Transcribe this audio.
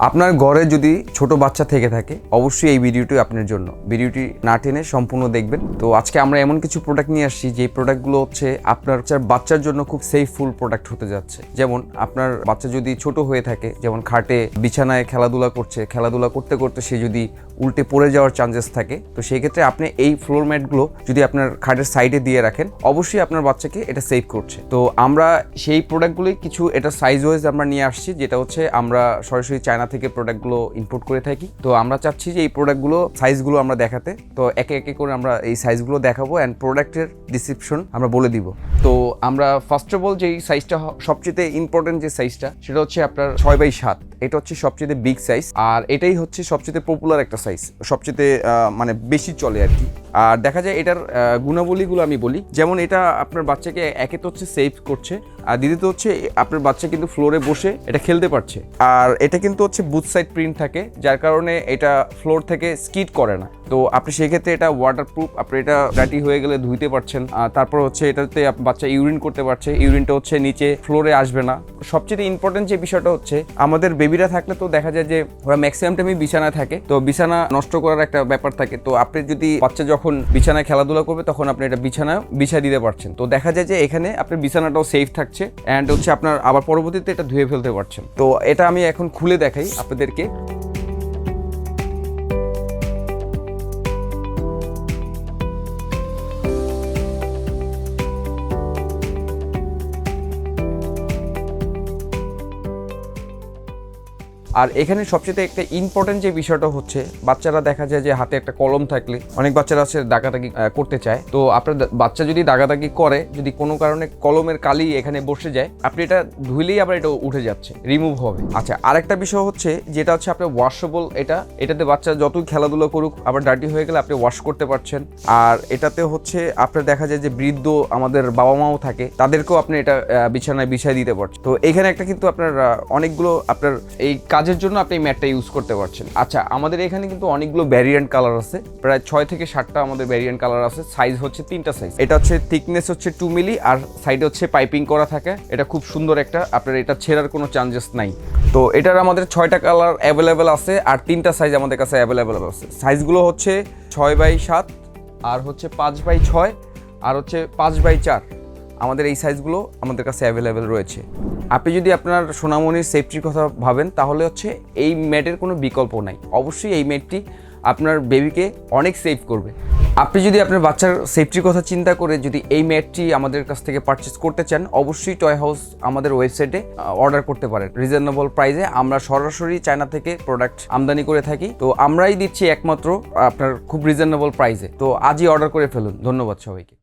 আপনার ঘরে যদি ছোট বাচ্চা থেকে থাকে, অবশ্যই এই ভিডিওটি আপনার জন্য। ভিডিওটি না টেনে সম্পূর্ণ দেখবেন। তো আজকে আমরা এমন কিছু প্রোডাক্ট নিয়ে আসছি যে প্রোডাক্টগুলো হচ্ছে আপনার বাচ্চার- জন্য খুব সেফফুল প্রোডাক্ট হতে যাচ্ছে। যেমন আপনার বাচ্চা যদি ছোট হয়ে থাকে, যেমন খাটে বিছানায় খেলাধুলা করছে, খেলাধুলা করতে করতে সে যদি উল্টে পড়ে যাওয়ার চান্সেস থাকে। তো সেই ক্ষেত্রে আপনি এই ফ্লোর ম্যাটগুলো যদি আপনার খাটের সাইডে দিয়ে রাখেন, অবশ্যই আপনার বাচ্চাকে এটা সেভ করছে। তো আমরা সেই প্রোডাক্টগুলোই কিছু এটা সাইজ ওয়াইজ আমরা নিয়ে আসছি, যেটা হচ্ছে আমরা সরাসরি চায়না থেকে প্রোডাক্টগুলো ইম্পোর্ট করে থাকি। তো আমরা চাচ্ছি যে এই প্রোডাক্টগুলো সাইজগুলো আমরা দেখাতে। তো একে একে করে আমরা এই সাইজগুলো দেখাবো অ্যান্ড প্রোডাক্টের ডিসক্রিপশন আমরা বলে দিব। তো আমরা ফার্স্ট অফ অল যেই সাইজটা সবচেয়ে ইম্পর্টেন্ট যে সাইজটা সেটা হচ্ছে আপনার ছয় বাই সাত। এটা হচ্ছে সবচেয়ে বিগ সাইজ আর এটাই হচ্ছে সবচেয়ে পপুলার একটা সাইজ সবচেয়ে মানে বেশি চলে আর কি। আর দেখা যায় এটার গুণাবলীগুলো আমি বলি। যেমন এটা আপনার বাচ্চাকে একে তো হচ্ছে সেভ করছে, আর দ্বিতীয়ত হচ্ছে আপনার বাচ্চা কিন্তু ফ্লোরে বসে এটা খেলতে পারছে। আর এটা কিন্তু হচ্ছে বুথ সাইড প্রিন্ট থাকে, যার কারণে এটা ফ্লোর থেকে স্কিড করে না। তো আপনি সেক্ষেত্রে এটা ওয়াটারপ্রুফ আপনি এটা ডাটি হয়ে গেলে ধুইতে পারছেন। তারপর হচ্ছে এটাতে বাচ্চা ইউরিন করতে পারছে ইউরিনটা হচ্ছে নিচে ফ্লোরে আসবে না। সবচেয়ে ইম্পর্টেন্ট যে বিষয়টা হচ্ছে, আমাদের বেবিরা থাকলে তো দেখা যায় যে ওরা ম্যাক্সিমাম টাইমই বিছানায় থাকে। তো বিছানা নষ্ট করার একটা ব্যাপার থাকে। তো আপনি যদি বাচ্চা যখন বিছানায় খেলাধুলা করবে, তখন আপনি এটা বিছানা, বিছায় দিতে পারছেন। তো দেখা যায় যে এখানে আপনার বিছানাটাও সেফ থাকছে অ্যান্ড হচ্ছে আপনার আবার পরবর্তীতে এটা ধুয়ে ফেলতে পারছেন। তো এটা আমি এখন খুলে দেখাই আপনাদেরকে। আর এখানে সবচেয়ে একটা ইম্পর্টেন্ট যে বিষয়টা হচ্ছে, বাচ্চারা দেখা যায় যে হাতে একটা কলম থাকলে, অনেক বাচ্চারা আছে দাগাদাগি করতে চায়। তো আপনার বাচ্চা যদি দাগাদাগি করে, যদি কোনো কারণে কলমের কালি এখানে বসে যায়, আপনি এটা ধুইলেই আবার এটা উঠে যাচ্ছে রিমুভ হবে। আচ্ছা আরেকটা বিষয় হচ্ছে যেটা হচ্ছে আপনার ওয়াশেবল এটা, এটাতে বাচ্চা যতই খেলাধুলো করুক, আবার ডার্টি হয়ে গেলে আপনি ওয়াশ করতে পারছেন। আর এটাতে হচ্ছে আপনার দেখা যায় যে বৃদ্ধ আমাদের বাবা মাও থাকে, তাদেরকেও আপনি এটা বিছানায় বিছায় দিতে পারছেন। তো এখানে একটা কিন্তু আপনার অনেকগুলো আপনার এই কাজের জন্য আপনি এই ম্যাটটা ইউজ করতে পারছেন। আচ্ছা আমাদের এখানে কিন্তু অনেকগুলো ভ্যারিয়েন্ট কালার আছে। প্রায় ছয় থেকে সাতটা আমাদের ভ্যারিয়েন্ট কালার আছে। সাইজ হচ্ছে তিনটা সাইজ এটা হচ্ছে থিকনেস হচ্ছে টু মিলি আর সাইডে হচ্ছে পাইপিং করা থাকে। এটা খুব সুন্দর একটা, আপনার এটা ছেঁড়ার কোনো চান্সেস নাই। তো এটার আমাদের ছয়টা কালার অ্যাভেলেবেল আছে আর তিনটা সাইজ আমাদের কাছে অ্যাভেলেবেল আছে। সাইজগুলো হচ্ছে ছয় বাই সাত, আর হচ্ছে পাঁচ বাই ছয়, আর হচ্ছে পাঁচ বাই চার। আমাদের এই সাইজগুলো আমাদের কাছে অ্যাভেলেবেল রয়েছে। আপনি যদি আপনার সোনামণির সেফটির কথা ভাবেন, তাহলে হচ্ছে এই ম্যাটের কোনো বিকল্প নাই। অবশ্যই এই ম্যাটটি আপনার বেবিকে অনেক সেভ করবে। আপনি যদি আপনার বাচ্চার সেফটির কথা চিন্তা করে যদি এই ম্যাটটি আমাদের কাছ থেকে পারচেস করতে চান, অবশ্যই টয় হাউস আমাদের ওয়েবসাইটে অর্ডার করতে পারেন। রিজনেবল প্রাইসে আমরা সরাসরি চায়না থেকে প্রোডাক্ট আমদানি করে থাকি। তো আমরাই দিচ্ছি একমাত্র আপনার খুব রিজনেবল প্রাইসে তো আজই অর্ডার করে ফেলুন। ধন্যবাদ সবাইকে।